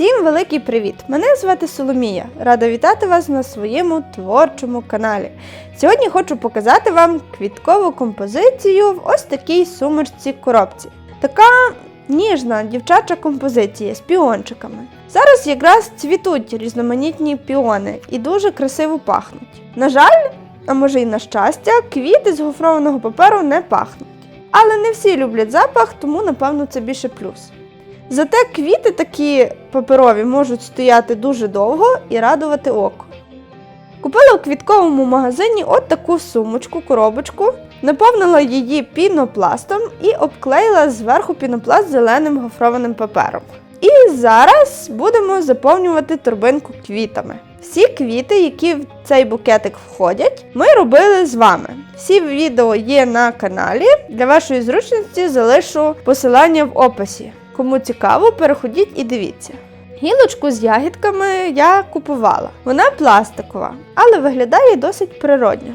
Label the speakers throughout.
Speaker 1: Всім великий привіт! Мене звати Соломія. Рада вітати вас на своєму творчому каналі. Сьогодні хочу показати вам квіткову композицію в ось такій сумочці коробці. Така ніжна дівчача композиція з піончиками. Зараз якраз цвітуть різноманітні піони і дуже красиво пахнуть. На жаль, а може й на щастя, квіти з гофрованого паперу не пахнуть. Але не всі люблять запах, тому напевно це більше плюс. Зате квіти такі паперові можуть стояти дуже довго і радувати око. Купила у квітковому магазині от таку сумочку, коробочку, наповнила її пінопластом і обклеїла зверху пінопласт зеленим гофрованим папером. І зараз будемо заповнювати торбинку квітами. Всі квіти, які в цей букетик входять, ми робили з вами. Всі відео є на каналі. Для вашої зручності залишу посилання в описі. Кому цікаво, переходіть і дивіться. Гілочку з ягідками я купувала. Вона пластикова, але виглядає досить природньо.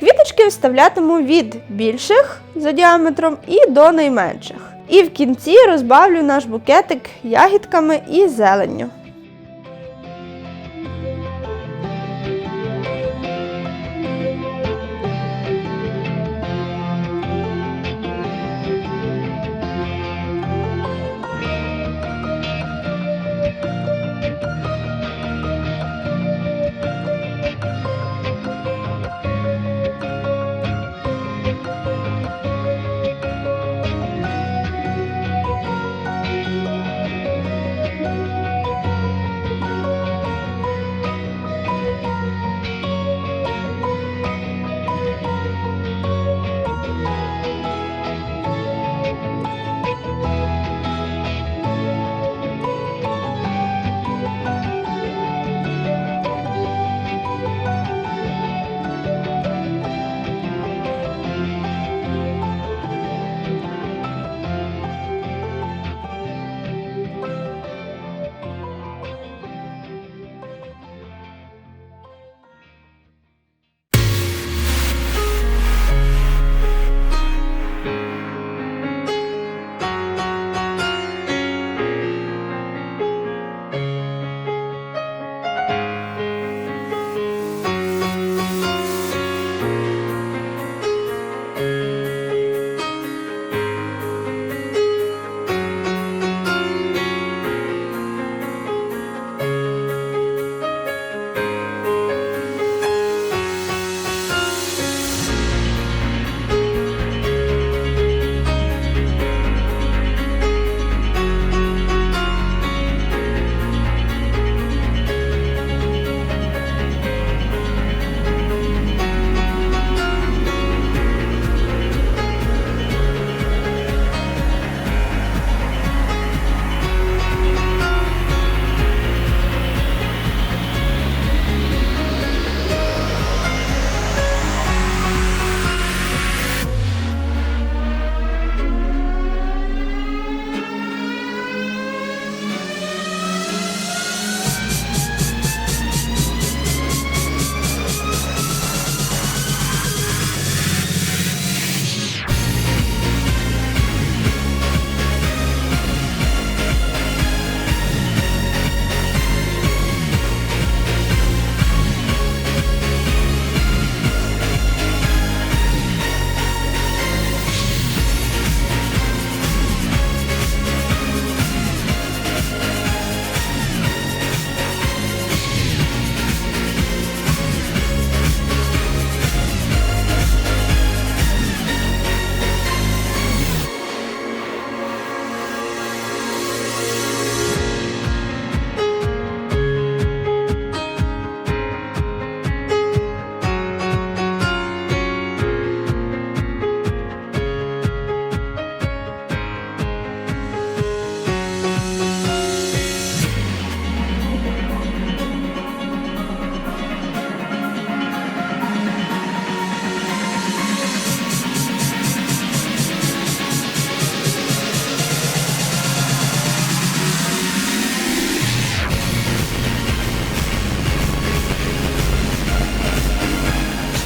Speaker 1: Квіточки вставлятиму від більших за діаметром і до найменших. І в кінці розбавлю наш букетик ягідками і зеленню.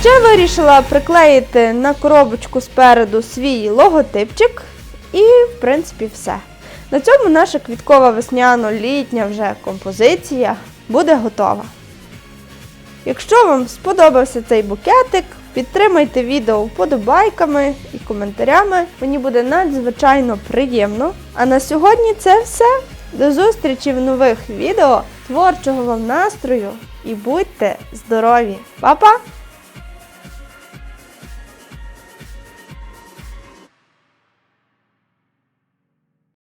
Speaker 1: Ще вирішила приклеїти на коробочку спереду свій логотипчик, і, в принципі, все. На цьому наша квіткова весняно-літня вже композиція буде готова. Якщо вам сподобався цей букетик, підтримайте відео вподобайками і коментарями. Мені буде надзвичайно приємно. А на сьогодні це все. До зустрічі в нових відео. Творчого вам настрою і будьте здорові! Па-па!